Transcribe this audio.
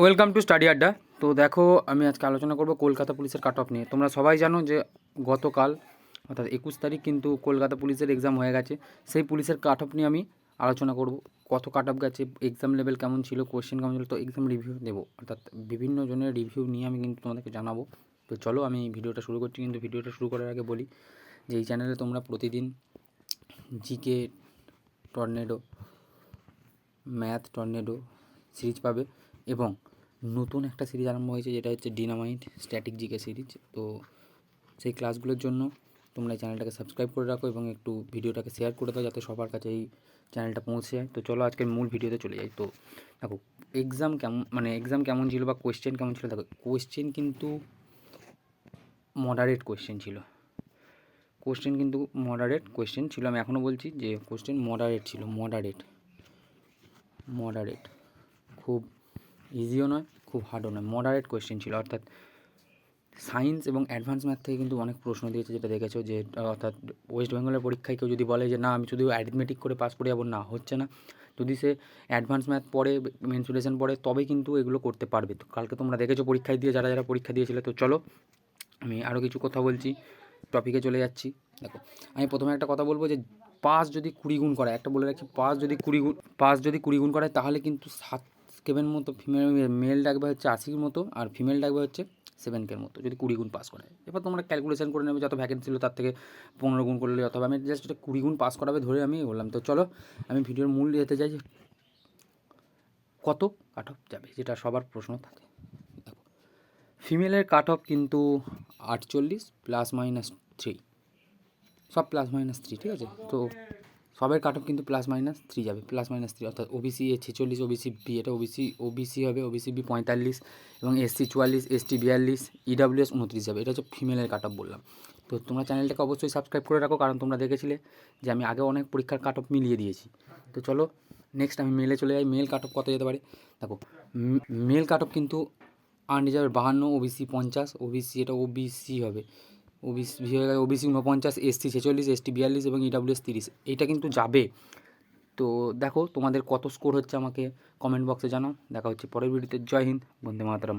Welcome to study আড্ডা তো দেখো, আমি আজকে আলোচনা করব কলকাতা পুলিশের কাট অফ নিয়ে। তোমরা সবাই জানো যে গতকাল, অর্থাৎ একুশ তারিখ কিন্তু কলকাতা পুলিশের এক্সাম হয়ে গেছে। সেই পুলিশের কাট অফ নিয়ে আমি আলোচনা করব। কত কাট অফ গেছে এক্সাম লেভেল কেমন ছিল কোশ্চেন কেমন ছিল, তো এক্সাম রিভিউ দেবো। অর্থাৎ বিভিন্ন জনের রিভিউ নিয়ে আমি কিন্তু তোমাদেরকে জানাব। তো চলো, আমি ভিডিওটা শুরু করছি। কিন্তু ভিডিওটা শুরু করার আগে বলি যে, এই চ্যানেলে তোমরা প্রতিদিন GK tornado math tornado series পাবে। এবং নতুন একটা সিরিজ আরম্ভ হয়েছে, যেটা হচ্ছে ডিনামাইট স্ট্যাটিক জিকে সিরিজ। তো সেই ক্লাসগুলোর জন্য তোমরা এই চ্যানেলটাকে সাবস্ক্রাইব করে রাখো এবং একটু ভিডিওটাকে শেয়ার করে দাও যাতে সবার কাছে এই চ্যানেলটা পৌঁছে যায়। তো চলো আজকের মূল ভিডিওতে চলে যাই। তো দেখো এক্সাম কেমন মানে এক্সাম কেমন ছিল বা কোয়েশ্চেন কেমন ছিল? দেখো কোয়েশ্চেন কিন্তু মডারেট কোয়েশ্চেন ছিল। কোশ্চেন কিন্তু মডারেট কোয়েশ্চেন ছিল। আমি এখনও বলছি যে কোশ্চেন মডারেট ছিল মডারেট মডারেট খুব ইজিও নয়, খুব হার্ডও নয়। মডারেট কোয়েশ্চেন ছিল। অর্থাৎ সায়েন্স এবং অ্যাডভান্স ম্যাথ থেকে কিন্তু অনেক প্রশ্ন দিয়েছে যেটা দেখেছ যে অর্থাৎ ওয়েস্ট বেঙ্গলের পরীক্ষায় কেউ যদি বলে যে, না, আমি শুধু অ্যারিথমেটিক করে পাস করে যাব না, হচ্ছে না। যদি সে অ্যাডভান্স ম্যাথ পড়ে মেনসুলেশন পড়ে, তবে কিন্তু এগুলো করতে পারবে। তো কালকে তোমরা দেখেছ পরীক্ষায় দিয়ে, যারা যারা পরীক্ষা দিয়েছিলে, তো চলো, আমি আরও কিছু কথা বলছি টপিকে চলে যাচ্ছি। দেখো, আমি প্রথমে একটা কথা বলব যে পাস যদি কুড়ি গুণ করায়, একটা বলে রাখি পাস যদি কুড়ি গুণ পাস যদি কুড়ি গুণ করায়, তাহলে কিন্তু সাত কেবের মতো ফিমেল মেল ডাকবে হচ্ছে আশির মতো আর ফিমেল ডাকবে হচ্ছে সেভেন কের মতো, যদি কুড়ি গুণ পাস করায়। এবার তোমরা ক্যালকুলেশন করে নেবে যত ভ্যাকেন্সি ছিল তার থেকে পনেরো গুণ করলে অথবা আমি জাস্ট এটা কুড়ি গুণ পাস করাবে ধরে আমি বললাম। তো চলো, আমি ভিডিওর মূল যেতে যাই যে কত কাট অফ যাবে, যেটা সবার প্রশ্ন থাকে। ফিমেলের কাট অফ কিন্তু আটচল্লিশ প্লাস মাইনাস থ্রি সব প্লাস মাইনাস থ্রি ঠিক আছে? তো সবের কাট অফ কিন্তু প্লাস মাইনাস থ্রি যাবে প্লাস মাইনাস থ্রি অর্থাৎ ওবিসি এ ছেচল্লিশ ওবিসি বি এটা ওবিসি ওবিসি হবে ওবিসি বি পঁয়তাল্লিশ এবং এসসি চুয়াল্লিশ এসটি বিয়াল্লিশ ইডাব্লিউএস উনত্রিশ যাবে, এটা হচ্ছে ফিমেলের কাট অফ বললাম। তো তোমরা চ্যানেলটাকে অবশ্যই সাবস্ক্রাইব করে রাখো, কারণ তোমরা দেখেছিলে যে আমি আগে অনেক পরীক্ষার কাট অফ মিলিয়ে দিয়েছি। তো চলো নেক্সট আমি মেলে চলে যাই মেল কাট অফ কত যেতে পারে? দেখো মেল কাট অফ কিন্তু আনরিজার্ভ বাহান্ন ওবিসি পঞ্চাশ ওবিসি এটা ওবিসি হবে। ওবিসি ওবিসি ঊনপঞ্চাশ এসসি ছেচল্লিশ এসটি বিয়াল্লিশ এবং ইডাব্লিউএস তিরিশ। এইটা কিন্তু যাবে। তো দেখো তোমাদের কত স্কোর হচ্ছে আমাকে কমেন্ট বক্সে জানাও। দেখা হচ্ছে পরের ভিডিওতে জয় হিন্দ, বন্দে মাতরম।